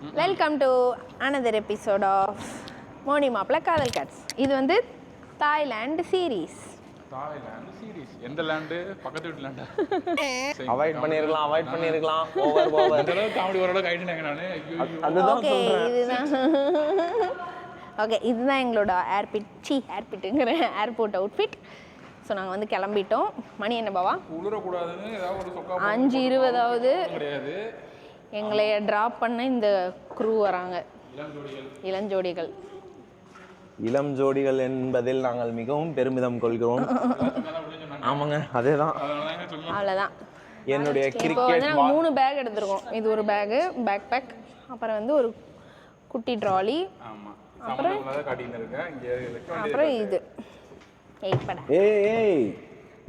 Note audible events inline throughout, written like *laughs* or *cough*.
Welcome to another episode of Moni மாப்பிள காதல் cuts இது வந்து தாய்லாந்து சீரீஸ் தாய்லாந்து சீரிஸ் எந்த லேண்டு பக்கத்து வீட்டு லேண்டா அவாய்ட் *laughs* பண்ணிருக்கலாம் அவாய்ட் பண்ணிருக்கலாம். ஓவர் ஓவர் இந்த அளவுக்கு காமெடி ஓரளவுக்கு ஆயிட்டேங்க நானு. அதுதான் ஓகே சொல்றேன். இதுதான். *laughs* ஓகே இதுதான் எங்களோட ஏர்பிட் சி ஏர்பிட்டுங்கிற ஏர்போர்ட் அவுட்ஃபிட் ஸோ நாங்கள் வந்து கிளம்பிட்டோம். மணி என்ன பாவா? உளுரக்கூடாதுன்னு ஏதாவது ஒரு சொக்கா அஞ்சு இருபதாவது. கிடையாது எங்களை ட்ராப் பண்ண இந்த குரூ வராங்க. இளஞ்சோடிகள். இளம் ஜோடிகள் என்பதில் நாங்கள் மிகவும் பெருமிதம் கொள்கிறோம். ஆமாங்க என்ன சொல்லணும் அவ்வளோதான் என்னுடைய கிரிக்கெட் மூணு பேக் எடுத்திருக்கோம். இது ஒரு பேகு பேக் பேக் அப்புறம் வந்து ஒரு குட்டி ட்ராலி தான் வேண்டியது அப்புறம் இது. ஏய் ஏய்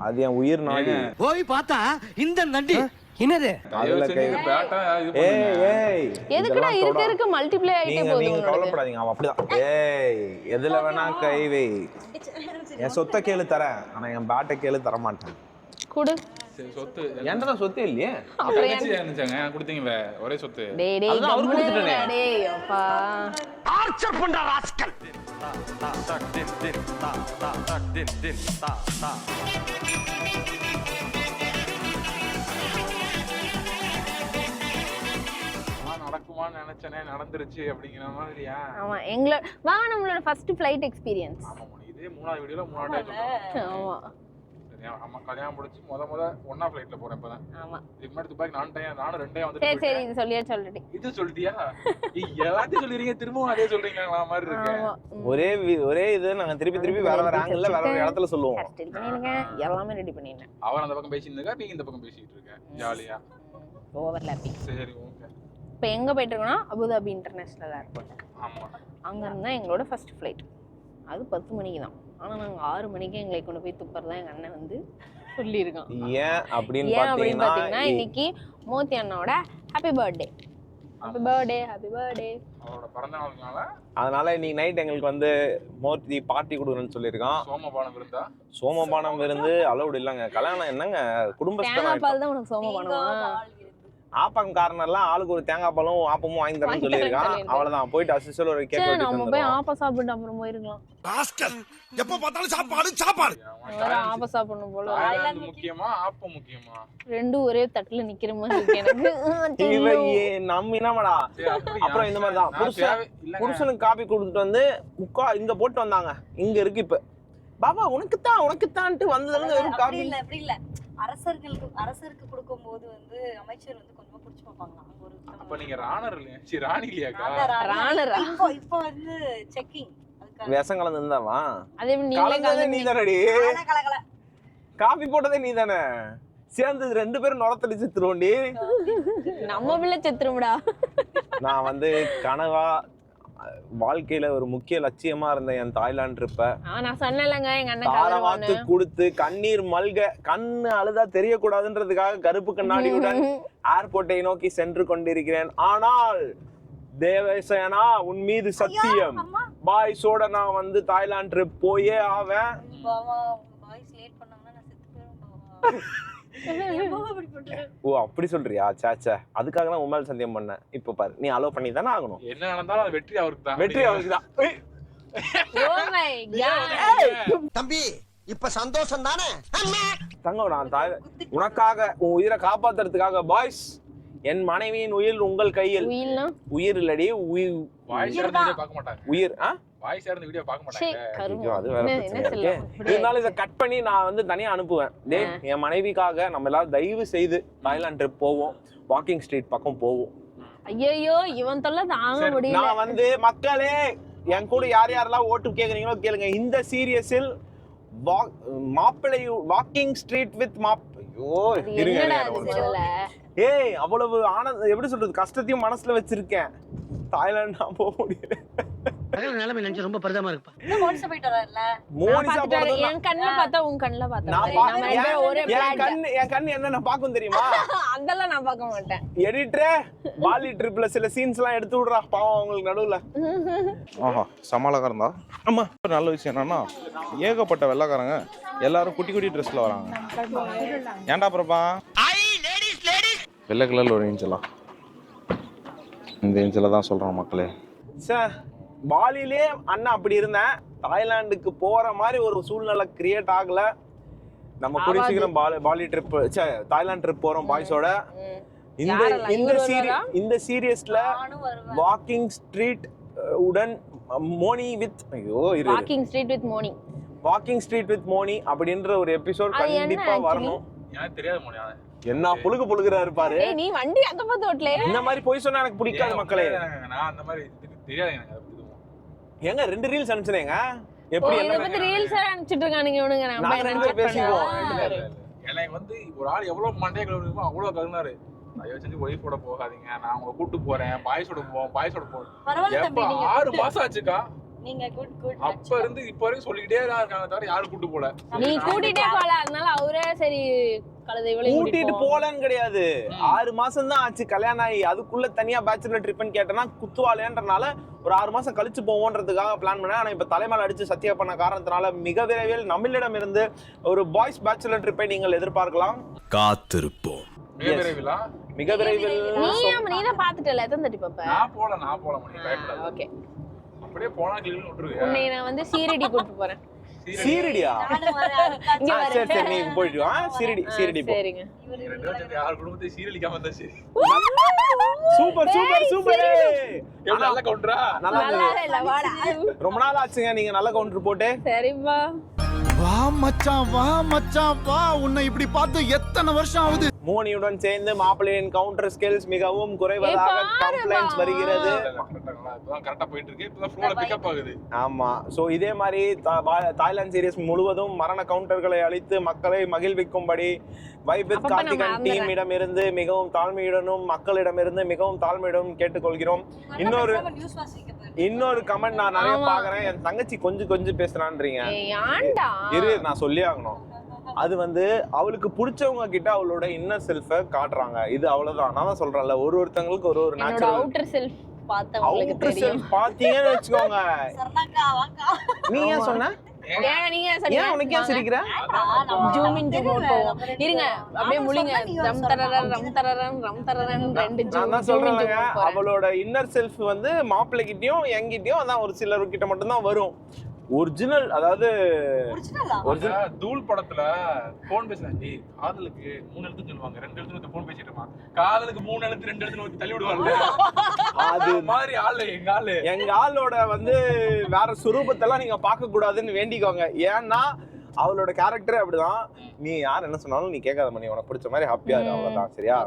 அது என் உயிர் நாடி. போய் பார்த்தா இந்த நண்டி. என்னது? ஏய் ஏய். எதுக்குடா இருக்க இருக்க மல்டிப்ளை நீங்க போகுது நீங்க உன்னோடது கவலைப்படாதீங்க அவன் அப்படிதான். ஏய் எதுல வேணா கை வை. என் சொத்தை கேளு தரேன். ஆனா என் பேட்டை கேளு தர மாட்டேன் கொடு. சரி சொத்து. என்கிட்ட சொத்தே இல்லையே? அப்புறம் தங்கச்சி இருந்துச்சாங்க கொடுத்தீங்களே ஒரே சொத்து. டேய் டேய் அதுதான் அவருக்கு கம்முனு கொடுத்துட்டேனே. இருடா டேய் அப்பா. ஆர்ச்சர் பண்ற ராஸ்கல். நான் நடக்குமான்னு நினைச்சேனே நடந்துருச்சு அப்படிங்கிற மாதிரியா? ஆமா எங்களோட வா நம்மளோட ஃபர்ஸ்ட் ஃப்ளைட் எக்ஸ்பீரியன்ஸ் ஆமா. இதே மூணாவது வீடியோல மூணாவது டைம் ஆமா. அம்மா கல்யாணம் முடிச்சு முத முத ஒன்னா ஃபிளைட்ல போறேன் இப்பதான். ஆமா. இதுக்கு முன்னாடி துபாய்க்கு நான் டைம் நானும் ரெண்டே சரி வந்துட்டு சரி இது சொல்லியா சொல்லிட்டேன் இது சொல்லிட்டியா? எல்லாத்தையும் சொல்லிடுறீங்க திரும்பவும் அதே சொல்றீங்களா மாதிரி இருக்கு ஆமா ஒரே ஒரே இது நாங்க திருப்பி திருப்பி வேற வேற ஆங்கிள் வேற வேற இடத்துல சொல்லுவோம். எல்லாமே ரெடி பண்ணிட்டேன் அவன் அந்த பக்கம் பேசிட்டு இருக்கா நீ இந்த பக்கம் பேசிட்டு இருக்க. ஜாலியா. ஓவர்லாப்பிங் சரி ஓகே இப்போ எங்க போயிட்டு இருக்கோம்னா அபுதாபி இன்டர்நேஷனல் ஏர்போர்ட் ஆமா. அங்க இருந்தா எங்களோட ஃபர்ஸ்ட் ஃப்ளைட் அது பத்து மணிக்கு தான். ஆனா நாங்க ஆறு மணிக்கு எங்களை கொண்டு போய் துப்புறதா எங்க அண்ணன் வந்து சொல்லியிருக்கான். ஏன் அப்படின்னு ஏன் அப்படின்னு பாத்தீங்கன்னா இன்னைக்கு மோத்தி அண்ணாவோட happy birthday happy birthday happy birthday அவரோட பிறந்த நாளுனால அதனால இன்னைக்கு நைட் எங்களுக்கு வந்து மூர்த்தி பார்ட்டி கொடுக்கணும்னு சொல்லியிருக்கான். சோமபானம் இருந்தா சோமபானம் விருந்து அலௌடு இல்லைங்க. கல்யாணம் என்னங்க? குடும்பஸ்தன் பால் தான் உனக்கு சோம பண்ணுவா ஆப்பம் காரணம்லாம் ஆளுக்கு ஒரு தேங்காய் பாலும் ஆப்பமும் வாங்கி தரேன்னு சொல்லியிருக்கான். அவ்வளவுதான். போயிட்டு அசிஸ்டல் ஒரு கேக் நம்ம போய் வந்துருவோம் ஆப்ப சாப்பிட்டு அப்புறம் போயிருக்கலாம். ராஸ்கல் எப்ப பார்த்தாலும் சாப்பாடு சாப்பாடு. வேற ஆப்ப சாப்பிடணும் போல. முக்கியமா ஆப்பம் முக்கியமா? ரெண்டும் ஒரே தட்டுல நிக்கிற மாதிரி இருக்கு எனக்கு. *laughs* இவன் நம்ம என்னமாடா? அப்புறம் இந்த மாதிரி தான் புருஷன். புருஷனுக்கு காப்பி கொடுத்துட்டு வந்து முக்கா இங்க போட்டு வந்தாங்க. இங்க இருக்கு இப்ப. பாபா உனக்குத்தான் உனக்குத்தான்ட்டு வந்ததுல இருந்து வெறும் அப்படி காப்பி. இல்ல அப்படி இல்ல. அரசர்களுக்கு அரசருக்கு கொடுக்கும்போது வந்து அமைச்சர் வந்து கொஞ்சமா புடிச்சு பார்ப்பாங்களாம் அங்க ஒரு அப்ப நீங்க ராணர் இல்லையா? சரி ராணி இல்லையாக்கா? நான் தான் ராணி. ராணரா? இப்போ இப்போ வந்து செக்கிங் அதுக்காக. விஷம் கலந்து இருந்தாவா? அதே மாதிரி நீங்களே கலந்ததே நீ கலந்து தானடி கல கல கல காப்பி போட்டதே நீ தானே சேர்ந்து ரெண்டு பேரும் நுரத்தடி செத்துருவோண்டி நம்ம பிள்ளை செத்துரும்டா நான் வந்து கனவா வாழ்க்கையில ஒரு முக்கிய லட்சியமா இருந்த என் தாய்லாந்து ட்ரிப்ப நான் சொன்னேன்லங்க எங்க அண்ணன் கதறுவான்னு கொடுத்து கண்ணீர் மல்க கண்ணு அழுதா தெரியக்கூடாதுன்றதுக்காக கருப்பு கண்ணாடியுடன் *laughs* ஏர்போர்ட்டை நோக்கி சென்று கொண்டிருக்கிறேன். ஆனால் தேவசேனா உன் மீது சத்தியம். பாய்ஸோட நான் வந்து தாய்லாந்து ட்ரிப் போயே ஆவேன். *laughs* ஓ அப்படி சொல்றியா? சேச்சே அதுக்காக தான் உண்மையில சத்தியம் பண்ணேன். இப்ப பாரு நீ அலோ பண்ணி தானே ஆகணும். என்ன நடந்தாலும் அது வெற்றி அவருக்கு தான். வெற்றி அவருக்கு தான். Oh. தம்பி இப்ப சந்தோஷம் தானே? தங்கம் நான் உனக்காக உன் உயிரை காப்பாத்துறதுக்காக பாய்ஸ் என் மனைவியின் உயிர் உங்கள் கையில். உயிர் இல்லடி உயிர். உயிர் ஆ? வாய்ஸ் இருந்து வீடியோ பார்க்க மாட்டாங்க. அது வேற இருந்தாலும் இதை கட் பண்ணி நான் வந்து தனியா அனுப்புவேன். டேய் என் மனைவிக்காக நம்ம எல்லாரும் தயவு செய்து தாய்லாந்து ட்ரிப் போவோம். வாக்கிங் ஸ்ட்ரீட் பக்கம் போவோம். ஐயோ இவன் தொல்லை தாங்க முடியல. நான் வந்து மக்களே என் கூட யார் யாரெல்லாம் ஓட்டு கேக்குறீங்களோ கேளுங்க. இந்த சீரியஸில் மாப்பிள்ளை வாக்கிங் ஸ்ட்ரீட் வித் மாப் ஐயோ ஏய் அவ்வளவு ஆனந்த எப்படி சொல்றது? கஷ்டத்தையும் மனசுல வச்சிருக்கேன். தாய்லாந்து நான் போக முடியல. நிலைமை நினைச்சு ரொம்ப பரிதமா இருப்பா மோனிசா நான். போறது என் கண்ணுல பார்த்தா உன் கண்ணுல பார்த்தா நான் ஒரே என் கண்ணு என் கண்ணு என்ன பாக்கும் தெரியுமா? *laughs* அதெல்லாம் நான் பார்க்க மாட்டேன். எடிட்டரே பாலி ட்ரிப்ல சில சீன்ஸ் எல்லாம் எடுத்து விடுறா. பாவம் அவங்களுக்கு நடுவுல. *laughs* ஆஹா சமாளக்காரன் தான் ஆமா ஒரு நல்ல விஷயம் என்னன்னா ஏகப்பட்ட வெள்ளைக்காரங்க எல்லாரும் குட்டி குட்டி ட்ரெஸ்ல வராங்க. ஏன்டா பிரபா? ஐ லேடிஸ் லேடிஸ் வெள்ளை கலர்ல ஒரு இன்ச்சலாம் இந்த இன்ச்சில் தான் சொல்கிறோம் மக்களே. சார் பாலிலே அண்ணன் அப்படி இருந்தேன் தாய்லாந்துக்கு போற மாதிரி ஒரு சூழ்நிலை கிரியேட் ஆகல நம்ம. சீக்கிரம் Bali Bali trip Thailand trip போறோம் பாய்ஸோட. இந்த? இந்த இவரு சீரி வருவாரா? இந்த சீரியஸ்ல வாக்கிங் ஸ்ட்ரீட் உடன் மோனி வித் ஐயோ இரு walking street with morning walking street with Moni அப்படின்ற ஒரு எபிசோட் கண்டிப்பா? வரணும் எனக்கு தெரியாது மோனி. என்ன புழுகு புழுகுறாரு பாரு ஏய் நீ வண்டி அங்க பார்த்து ஓட்டல இந்த மாதிரி போய் சொன்னா எனக்கு பிடிக்காது மக்களே நான் அந்த மாதிரி தெரியாது எனக்கு. ஏங்க ரெண்டு ரீல்ஸ் அனுப்பிச்சனேங்க எப்படி என்ன ரீல்ஸ் அனுப்பிச்சிட்டு இருக்கானுங்க இவனுங்க? நம்ம நாங்க ரெண்டு பேரும் பேசிக்குவோம். எனக்கு வந்து ஒரு ஆள் எவ்வளவு மண்டைய கழுவுமோ அவ்வளவு கழுவினாரு. தயவு செஞ்சு ஒய்ஃபோட போகாதீங்க. நான் உங்களை கூட்டு போறேன். பாய்ஸோட போவோம் பாய்ஸோட போவோம். பரவாயில்ல எப்ப தம்பி நீங்க ஆறு. மாசம் ஆச்சுக்கா? நீங்க குட் குட் அப்ப இருந்து இப்ப வரைக்கும் சொல்லிக்கிட்டே தான் இருக்காங்க தவிர யாரும் கூட்டு போல. நீ கூட்டிட்டே போல அதனால அவரே சரி கூட்டிட்டு. போலன்னு கிடையாது. ஆறு மாசம் தான் ஆச்சு கல்யாணம் ஆகி. அதுக்குள்ள தனியா பேச்சுலர் ட்ரிப்னு கேட்டேன்னா குத்துவாளேன்றனால ஒரு ஆறு மாசம் கழிச்சு போவோன்றதுக்காக பிளான் பண்ணேன். ஆனா இப்ப தலைமையில அடிச்சு சத்தியா பண்ண காரணத்தினால மிக விரைவில் நம்மளிடம் இருந்து ஒரு பாய்ஸ் பேச்சுலர் ட்ரிப்பை நீங்கள் எதிர்பார்க்கலாம். காத்திருப்போம். மிக. விரைவிலா? மிக விரைவில் நீ ஏன் நீ தான் பாத்துட்டல எத்தனை தட்டி பாப்ப நான் போல நான் போல ஓகே அப்படியே போனா கிளம்பி விட்டுருவேன் உன்னை நான் வந்து சீரடி கூட்டிட்டு போறேன். சீரடியா. சரி சரி நீ போயிட்டு வா. சீரடி சீரடி போ. சரிங்க. இவரு ரெண்டு பேரும் சேர்ந்து யார் குடும்பத்தை சீரழிக்காம இருந்தா சரி சூப்பர் சூப்பர் சூப்பர். எவ்வளவு நல்ல கவுண்டரா நல்லா ரொம்ப நாள் ஆச்சுங்க நீங்க நல்ல கவுண்டர் போட்டு. சரிப்பா வா மச்சான் வா மச்சான் வா. உன்னை இப்படி பார்த்து எத்தனை வருஷம் ஆகுது? மோனியுடன் சேர்ந்து மாப்பிள்ளையின் கவுண்டர் ஸ்கில்ஸ் மிகவும் குறைவதாக. கம்ப்ளைண்ட்ஸ் வருகிறது. இப்பதான் கரெக்டா போயிட்டு இருக்கு இப்பதான் ஃப்ளோல பிக்கப் ஆகுது. ஆமா. சோ இதே மாதிரி தாய்லாந்து சீரிஸ் முழுவதும் மரண கவுண்டர்களை அளித்து மக்களை மகிழ்விக்கும்படி வைப் வித் கார்த்திகன். டீமிடம் இருந்து மிகவும் தாழ்மையுடனும் மக்களிடமிருந்து மிகவும் தாழ்மையுடனும் கேட்டுக்கொள்கிறோம். இன்னொரு இன்னொரு கமெண்ட் நான் நிறைய. பாக்குறேன் என் தங்கச்சி கொஞ்சம் கொஞ்சம் பேசுறான்றீங்க. இரு நான் சொல்லி ஆகணும். அது வந்து அவளுக்கு பிடிச்சவங்க கிட்ட அவளோட இன்னர் செல்ஃப காட்டுறாங்க. இது அவ்வளவுதான். நான் தான் சொல்றேன்ல ஒரு ஒருத்தங்களுக்கு ஒரு ஒரு நேச்சுரல் அவுட்டர் செல்ஃப் பார்த்தவங்களுக்கு அவுட்டர் தெரியும். செல்ஃப் பாத்தீங்கன்னு வச்சுக்கோங்க நீ ஏன் சொன்ன? ஏன்? உனக்கு ஏன் சிரிக்கிற? ஜூம் இன் ஜூம் அவுட் இருங்க அப்படியே முழிங்க. ரம் தரரன் ரம் தரரன் ரம் தரரன் ரெண்டு ஜூம் அவளோட இன்னர் செல்ஃப் வந்து மாப்பிள்ளை கிட்டயும் என்கிட்டயும் அதான் ஒரு சிலர் கிட்ட மட்டும் தான் வரும். ஒரிஜினல் அதாவது ஒரிஜினல் தூள் படத்துல போன் பேசுறேன். ஏய் காதலுக்கு மூணு எழுத்து சொல்லுவாங்க. ரெண்டு எழுத்து நோக்கி போன் பேசிட்டு இருப்பான் காதலுக்கு மூணு எழுத்து ரெண்டு எழுத்து நோக்கி தள்ளி விடுவாங்க அது மாதிரி ஆளு எங்க ஆளு. எங்க ஆளோட வந்து வேற சுரூபத்தெல்லாம் நீங்க பார்க்க கூடாதுன்னு வேண்டிக்கோங்க. ஏன்னா அவளோட கேரக்டர் அப்படிதான். நீ யார் என்ன சொன்னாலும் நீ கேட்காத மணி. உனக்கு பிடிச்ச மாதிரி ஹாப்பியா இரு ம். அவ்வளவுதான் சரியா.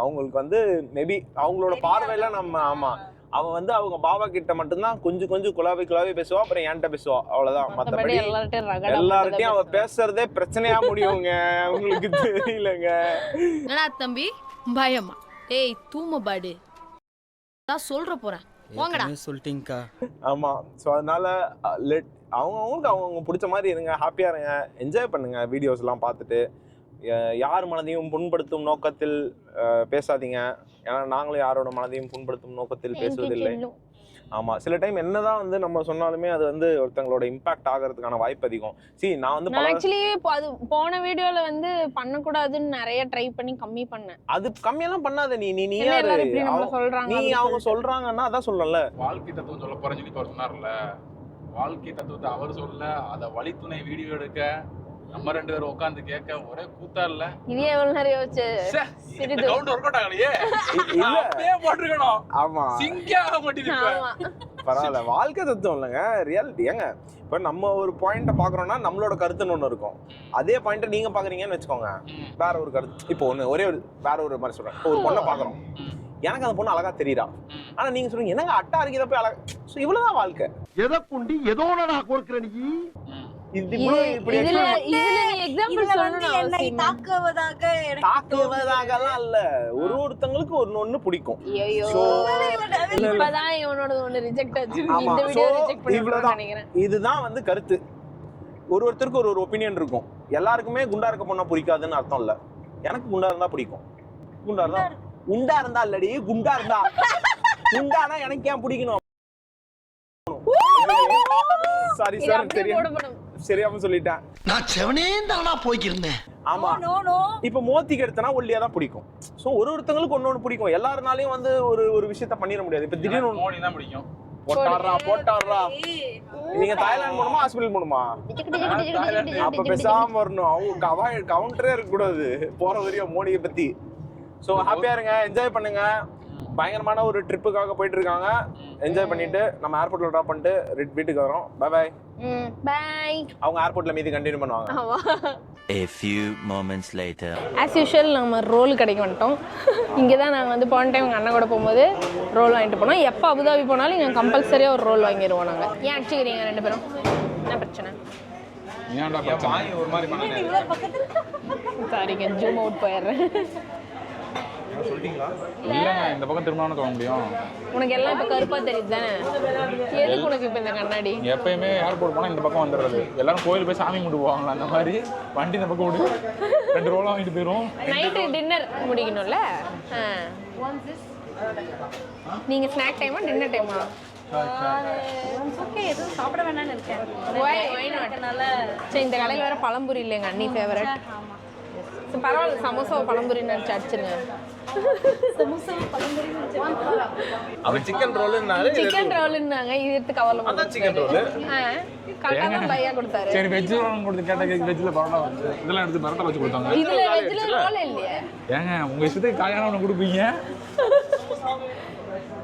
அவங்களுக்கு வந்து மேபி அவங்களோட பார்வையில நம்ம ஆமா. அவ வந்து அவங்க பாபா கிட்ட மட்டும்தான் கொஞ்சம் கொஞ்சம் குலாவி குலாவி பேசுவா அப்புறம் என்கிட்ட பேசுவா. அவ்வளவுதான் மத்தபடி எல்லார்ட்டையும் அவ பேசுறதே பிரச்சனையா முடியுங்க. உங்களுக்கு தெரியலங்க. என்னடா தம்பி? பயமா. ஏய் தூம பாடு. நான் சொல்ற போறேன் போங்கடா சொல்லிட்டீங்கக்கா. ஆமா. ஸோ அதனால லெட் அவங்கவுங்களுக்கு அவங்கவுங்க பிடிச்ச மாதிரி இருங்க ஹாப்பியா இருங்க. என்ஜாய் பண்ணுங்க வீடியோஸ் எல்லாம் பார்த்துட்டு. யார் மனதையும் புண்படுத்தும் நோக்கத்தில் பேசாதீங்க. ஏன்னா நாங்களும் யாரோட மனதையும் புண்படுத்தும் நோக்கத்தில் பேசுவதில்லை. ஆமா சில டைம் என்னதான் வந்து நம்ம சொன்னாலுமே அது வந்து ஒருத்தங்களோட இம்பாக்ட் ஆகிறதுக்கான வாய்ப்பு அதிகம். சி நான் வந்து நான் ஆக்சுவலி அது போன வீடியோல வந்து பண்ணக்கூடாதுன்னு நிறைய ட்ரை பண்ணி கம்மி பண்ணேன். அது கம்மியெல்லாம் பண்ணாத நீ நீ நீ யாரு? சொல்றாங்க நீ அவங்க. சொல்றாங்கன்னா அதான் சொல்லல வாழ்க்கை தத்துவம் சொல்ல போறேன்னு சொல்லி சொன்னார்ல. வாழ்க்கை தத்துவத்தை அவர் சொல்ல அத வழித்துணை வீடியோ எடுக்க நம்ம ரெண்டு பேரும் உட்கார்ந்து கேட்க ஒரே கூத்தா இல்ல. இது எவ்வளவு நேரம் யோசிச்சு சிறிது. கவுண்ட் ஒர்க் அவுட் ஆகலையே. இல்ல. அப்படியே போட்டிருக்கணும். ஆமா. சிங்கே ஆக மாட்டேங்குது பரவாயில்ல வாழ்க்கை தத்துவம் இல்லைங்க ரியாலிட்டி ஏங்க இப்போ நம்ம ஒரு பாயிண்ட்டை பார்க்குறோம்னா நம்மளோட கருத்துன்னு ஒன்று இருக்கும். அதே பாயிண்ட்டை நீங்கள் பார்க்குறீங்கன்னு வச்சுக்கோங்க. வேற ஒரு கருத்து. இப்போ ஒன்று ஒரே ஒரு வேற ஒரு மாதிரி சொல்கிறேன் ஒரு பொண்ணை பார்க்குறோம். எனக்கு அந்த பொண்ணு அழகா தெரியுறா. ஆனால் நீங்கள் சொல்றீங்க என்னங்க அட்டா இருக்கிறத போய் அழகா ஸோ இவ்வளோதான் வாழ்க்கை. எதை கொண்டு ஏதோ நான் கொடுக்குற நீ. இது ஒருத்தங்களுக்கு ஒன்று ஒன்று பிடிக்கும். இவ்வளவுதான். இதுதான் வந்து கருத்து. ஒரு ஒருத்தருக்கு ஒரு ஒரு ஒப்பீனியன் இருக்கும். எல்லாருக்குமே குண்டா இருக்க பொண்ணா பிடிக்காதுன்னு அர்த்தம் இல்ல. எனக்கு குண்டா இருந்தா பிடிக்கும். குண்டா இருந்தா உண்டா இருந்தா இல்லடி குண்டா இருந்தா. குண்டானா எனக்கு ஏன் பிடிக்கணும்? சாரி சார் தெரியும் சரியாம சொல்லிட்டேன். நான் செவனே தானா போய்க்கிருந்தேன். ஆமா. நோ நோ இப்ப மோத்திக்கு எடுத்தனா ஒல்லியா தான் பிடிக்கும். சோ ஒரு ஒருத்தங்களுக்கு ஒண்ணு ஒண்ணு பிடிக்கும். எல்லாருனாலையும் வந்து ஒரு ஒரு விஷயத்த பண்ணிட முடியாது. இப்ப திடீர்னு ஒண்ணு மோனி தான் பிடிக்கும். போட்டாடுறா போட்டாடுறா நீங்க தாய்லாந்து போகணுமா ஹாஸ்பிட்டல் போகணுமா? அப்ப பேசாம வரணும். அவங்க கவா கவுண்டரே இருக்க கூடாது போற வரையும் மோனியை பத்தி. சோ ஹாப்பியா இருங்க. என்ஜாய் பண்ணுங்க. பயங்கரமான ஒரு ட்ரிப்புக்காக போயிட்டு இருக்காங்க என்ஜாய் பண்ணிட்டு நம்ம ஏர்போர்ட்ல ட்ராப் பண்ணிட்டு ரிட் வீட்டுக்கு வரோம். பை பை ம் பாய் அவங்க ஏர்போர்ட்ல மீதி கண்டினியூ பண்ணுவாங்க. A few moments later. As usual நம்ம ரோல் கடைக்கு வந்துட்டோம். இங்கே தான் நாங்கள் வந்து போன டைம் எங்கள் அண்ணன் கூட போகும்போது ரோல் வாங்கிட்டு போனோம். எப்போ அபுதாபி போனாலும் இங்கே கம்பல்சரியாக ஒரு ரோல் வாங்கிடுவோம் நாங்கள் ஏன் அடிச்சுக்கிறீங்க ரெண்டு பேரும்? என்ன பிரச்சனை? ஏன்டா? ஒரு மாதிரி சாரிங்க ஜூம் அவுட் போயிடுறேன். இல்லைங்க இந்த பக்கம் திரும்ப தோண முடியும். உனக்கு எல்லாம் இப்போ கருப்பாக தெரியுது தானே? எதுக்கு உனக்கு இப்போ இந்த கண்ணாடி? எப்பயுமே ஏர்போர்ட் போனால் இந்த பக்கம் வந்துடுறது. எல்லாரும் கோயில் போய் சாமி கும்பிட்டு போவாங்களா அந்த மாதிரி? வண்டி இந்த பக்கம் விடு ரெண்டு ரோலாம் வாங்கிட்டு போயிடும் நைட்டு டின்னர் முடிக்கணும்ல? நீங்கள் ஸ்நாக் டைமா டின்னர் டைமா ஓகே எதுவும் சாப்பிட வேணாம்னு இருக்கேன். இந்த கடையில் வேற பழம்புரி இல்லை எங்கள் அண்ணி ஃபேவரட் பரவாயில்ல சமோசா பழம்புரி நினச்சி அடிச்சிருங்க. அவன் சிக்கன் ரோல்னாரு சிக்கன் ரோலுன்னாங்க இது எடுத்து கவலை அதான் சிக்கன் ரோல் தான் பையா கொடுத்தாரு. சரி வெஜ் ரோல் கொடுத்து கேட்ட வெஜ்ஜில் பரோட்டா வந்து இதெல்லாம் எடுத்து பரோட்டா வச்சு கொடுத்தாங்க. இதுல வெஜ்ல ரோல் இல்லையே. ஏங்க உங்க இஷ்டத்துக்கு காயான ஒன்று கொடுப்பீங்க?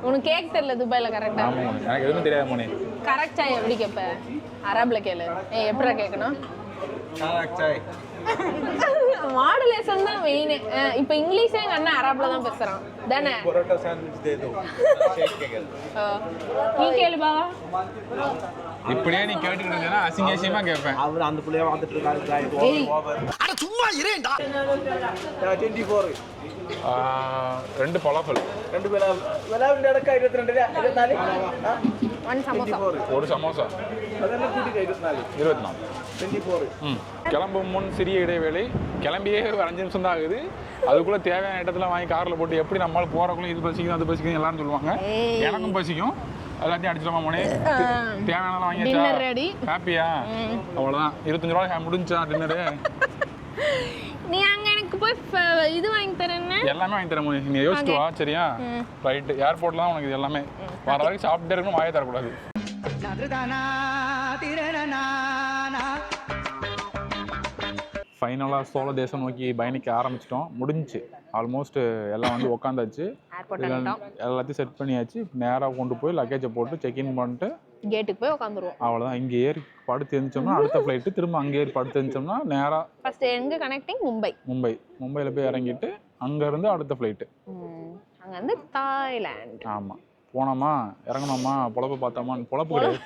உனக்கு கேக் தெரியல துபாயில கரெக்டா எனக்கு எதுவுமே தெரியாது மோனி. கரெக்டா எப்படி கேட்ப அரபில் கேளு. ஏய் எப்படா கேட்கணும் *laughs* மாடுலேஷன் தான் மெயின் இப்போ இங்கிலீஷே எங்கள் அண்ணன் அராப்ல தான் பேசுகிறான் தானே? பரோட்டா சாண்ட்விச் தே. தோ *laughs* நீ கேளு பாவா. இப்படியே நீ கேட்டுட்டு இருந்தா அசிங்க அசிங்கமா கேட்பேன். அவர் அந்த புள்ளைய வந்துட்டு இருக்காரு அட சும்மா இரேண்டா 24 ரெண்டு பலாஃபல் ரெண்டு பலாஃபல் பலாஃபல் நடக்க 22 24 ஒரு சமோசா. அதெல்லாம் கூட்டி 24 24 24 ம். கிளம்பும் முன் சிறிய இடைவேளை கிளம்பியே ஒரு அஞ்சு நிமிஷம் தான் ஆகுது அதுக்குள்ளே தேவையான இடத்துல வாங்கி காரில் போட்டு எப்படி நம்மளால போகிறக்குள்ள இது பசிக்கும் அது பசிக்கும் எல்லாரும் சொல்லுவாங்க. எனக்கும் பசிக்கும். எல்லாத்தையும் அடிச்சிடமா மோனே? தேவையானதெல்லாம் வாங்கியாச்சா. ஹாப்பியா அவ்வளோதான் இருபத்தஞ்சு ரூபா முடிஞ்சா டின்னரு நீ அங்க எனக்கு போய் இது வாங்கி தரேன்னு எல்லாமே வாங்கி தரேன் மோனி. நீ யோசிச்சு வா சரியா? ரைட்டு ஏர்போர்ட்லாம் உனக்கு இது எல்லாமே. வர வரைக்கும் சாப்பிட்டே இருக்கணும் வாயை தரக்கூடாது ஃபைனலாக சோழ தேசம் நோக்கி பயணிக்க ஆரம்பிச்சிட்டோம். முடிஞ்சுச்சு. ஆல்மோஸ்ட் எல்லாம் வந்து உக்காந்தாச்சு. எல்லாத்தையும் செட் பண்ணியாச்சு. நேராக கொண்டு போய் லக்கேஜை போட்டு செக்இன் பண்ணிட்டு கேட்டுக்கு போய் உட்காந்துருவோம் அவ்வளோதான் இங்கே ஏறி படுத்து எழுந்தோம்னா அடுத்த ஃப்ளைட்டு திரும்ப அங்கே ஏறி படுத்து எழுந்தோம்னா நேராக ஃபர்ஸ்ட் எங்க கனெக்டிங் மும்பை மும்பை மும்பையில் போய் இறங்கிட்டு அங்கேருந்து அடுத்த ஃப்ளைட்டு அங்க வந்து தாய்லாந்து ஆமாம் போனோமா? இறங்கணுமா? பொழப்ப பார்த்தோமா பொழப்பு கிடையாது.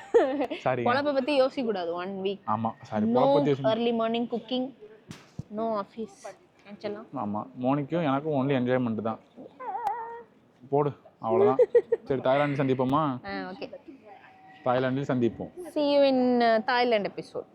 சாரி பொழப்பை பத்தி யோசிக்க கூடாது ஒன் வீக் ஆமாம் சாரி பொழப்ப பற்றி early morning cooking no office ஆமாம் மோனிக்கும் எனக்கும் ஒன்லி என்ஜாய்மெண்ட் தான் போடு அவ்வளோதான் சரி தாய்லாந்து சந்திப்போமா ஓகே தாய்லாந்தில் சந்திப்போம் see you in uh, Thailand episode